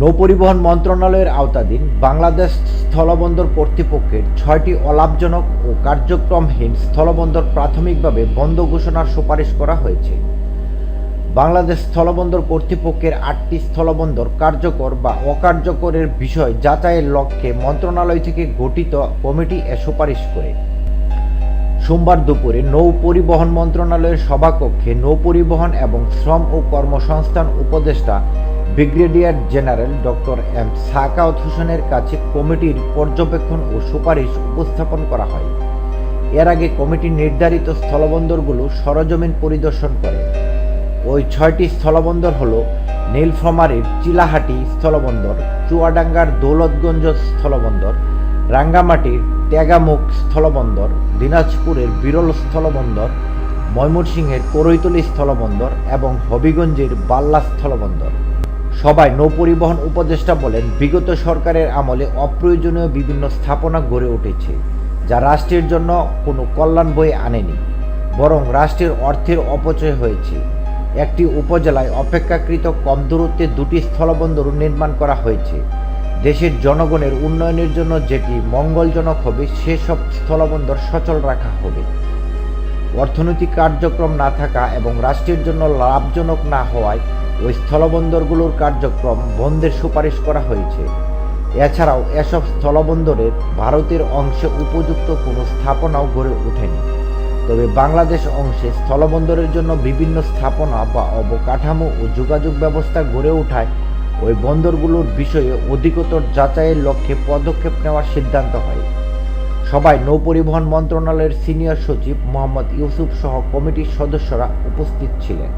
নৌপরিবহন মন্ত্রণালয়ের আওতাধীন বাংলাদেশ স্থলবন্দর কর্তৃপক্ষের ছয়টি অলাভজনক ও কার্যক্রমহীন স্থলবন্দর প্রাথমিকভাবে বন্ধ ঘোষণার সুপারিশ করা হয়েছে। বাংলাদেশ স্থলবন্দর কর্তৃপক্ষের আটটি স্থলবন্দর কার্যকর বা অকার্যকরের বিষয় যাচাইয়ের লক্ষ্যে মন্ত্রণালয় থেকে গঠিত কমিটি এ সুপারিশ করে। সোমবার দুপুরে নৌ পরিবহন মন্ত্রণালয়ের সভাকক্ষে নৌ পরিবহন এবং শ্রম ও কর্মসংস্থান উপদেষ্টা brigadier general doctor M Sakhawat হোসেনের কাছে কমিটির পর্যবেক্ষণ ও সুপারিশ উপস্থাপন করা হয়। এর আগে কমিটি নির্ধারিত স্থলবন্দরগুলো সরজমিন পরিদর্শন করে। ওই ছয়টি স্থলবন্দর হল নীলফামারীর চিলাহাটি স্থলবন্দর, চুয়াডাঙ্গার দৌলতগঞ্জ স্থলবন্দর, রাঙ্গামাটির ত্যাগামুখ স্থলবন্দর, দিনাজপুরের বিরল স্থলবন্দর, ময়মনসিংহের করৈতলী স্থলবন্দর এবং হবিগঞ্জের বাল্লা স্থলবন্দর। সবাই নৌপরিবহন উপদেষ্টা বলেন, বিগত সরকারের আমলে অপ্রয়োজনীয় বিভিন্ন স্থাপনা গড়ে উঠেছে, যা রাষ্ট্রের জন্য কোনো কল্যাণ বয়ে আনেনি, বরং রাষ্ট্রের অর্থের অপচয় হয়েছে। একটি উপজেলায় অপেক্ষাকৃত কম দূরত্বে দুটি স্থলবন্দর নির্মাণ করা হয়েছে। দেশের জনগণের উন্নয়নের জন্য যেটি মঙ্গলজনক হবে, সেসব স্থলবন্দর সচল রাখা হবে। অর্থনৈতিক কার্যক্রম না থাকা এবং রাষ্ট্রের জন্য লাভজনক না হওয়ায় ওই স্থলবন্দরগুলোর কার্যক্রম বন্ধের সুপারিশ করা হয়েছে। এছাড়াও এসব স্থলবন্দরের ভারতের অংশে উপযুক্ত কোনো স্থাপনাও গড়ে ওঠেনি। তবে বাংলাদেশ অংশে স্থলবন্দরের জন্য বিভিন্ন স্থাপনা বা অবকাঠামো ও যোগাযোগ ব্যবস্থা গড়ে ওঠায় ওই বন্দরগুলোর বিষয়ে অধিকতর যাচাইয়ের লক্ষ্যে পদক্ষেপ নেওয়ার সিদ্ধান্ত হয়। সবাই নৌপরিবহন মন্ত্রণালয়ের সিনিয়র সচিব মোহাম্মদ ইউসুফ সহ কমিটির সদস্যরা উপস্থিত ছিলেন।